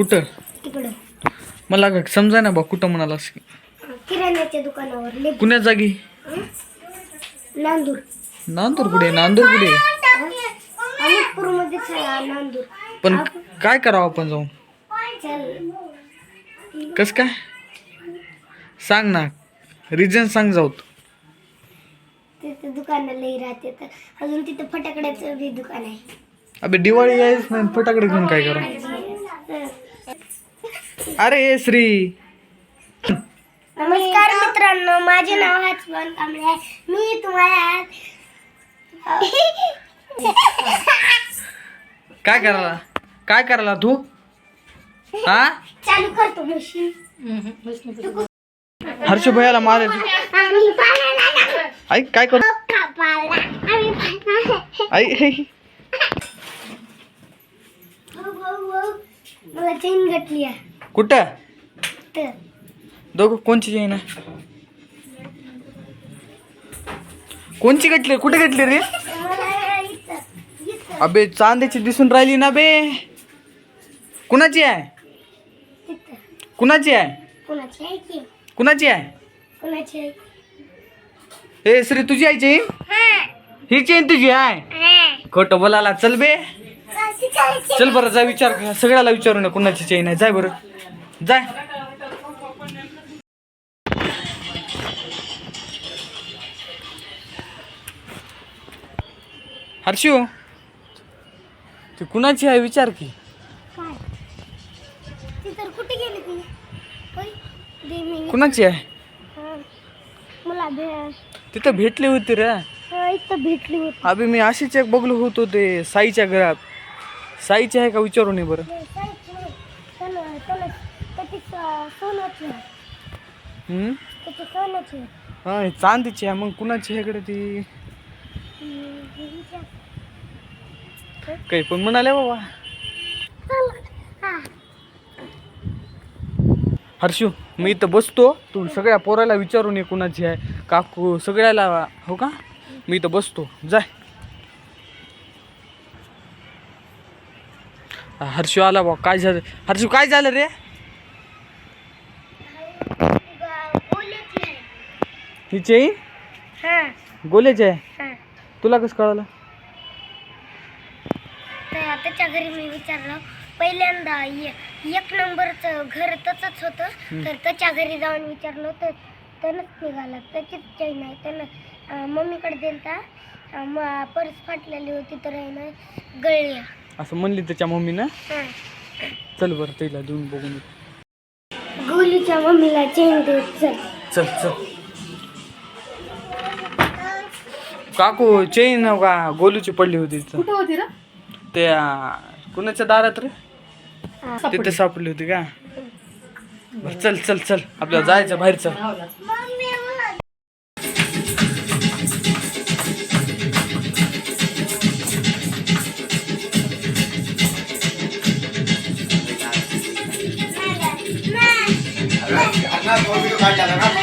कुठं? तिकडं. मला ग- समजा ना बा कुठं म्हणालास की किराण्याच्या दुकानावर कुण्या जागी? नांदूर. नांदूर कुठे? नांदूर कुठे? अमितपूर नांदूर. पण काय करावं आपण जाऊन? चल. कस काय? सांग ना. रिझन सांग जाऊ तिथे दुकानाला लई राहते तर. अजून तिथं फटाकड्याचं बी दुकान आहे. अबे दिवाळी यायच नाही फटाकडे घेऊन काय करा. अरे श्री. नमस्कार मित्रांनो माझे नाव हर्षवन कांबळे आहे. मी तुम्हाला आज काय करायला? काय करायला तू? हा? चालू करतो मशीन हर्ष भैयाला मार आम्ही पाण्याला. ऐक काय करू कापायला. आम्ही पाण्याला- आई मला चेन गटली आहे. कुठं? तर दोघं कोणची चेन आहे? कोणची गटली कुठे गटली रे? मला इथं इथं. अबे चांदीची दिसून राहिली ना बे. कुणाची आहे? तिथं कुणाची आहे? कोणाची आहे की? कुणाची आहे? कोणाची आहे? हे श्री तुझी आहे चेन ही. चेन तुझी आहे? खोटं बोलायला चल बे. चल बरं जा विचार. सगळ्याला विचारू ना कुणाची चेन आहे. जाय बरं. जाय. हर्षू ती कुणाची आहे? विचार की. कुणाची आहे? तिथं भेटली होती रे. इथं भेटली होती. अबे मी अशीच एक बघलो होतो ते साईच्या घरात. साईची आहे का? विचारू नये बरं. हम्म? हा ही चांदीची आहे. मग कुणाची आहे इकडे ती. काही पण म्हणाले बाबा. हर्षू मी इथं बसतो. तू सगळ्या पोराला विचारून ये कुणाची आहे. काकू सगळ्याला हो का? मी इथं बसतो. जाय. हर्षू आला बा. काय झालं? हर्षू काय झालं रे. ही चेन हा, गोल्याची आहे? हा. तुला कसं कळालं? त्याच्या घरी मी विचारलं पहिल्यांदा एक नंबरचं घर तसंच होतं. तर त्याच्या घरी जाऊन विचारलं तर त्यानंच निघाला. त्याचीच चैन आहे त्यानं मम्मीकडे दिलता. पर्स फाटलेली होती तर आहे ना गळली असं म्हणली त्याच्या मम्मीनं. चल बरं तिला देऊन बघून. गोलीच्या मम्मीला चेन देत चल. चल चल. काकू चेन का गोलूची पडली होती. कुठं होती ना त्या कुणाच्या दारात रे. तिथे सापडली होती का? बरं चल चल चल. आपल्याला जायचं बाहेर चल ঝড় জ্বালা না আপনি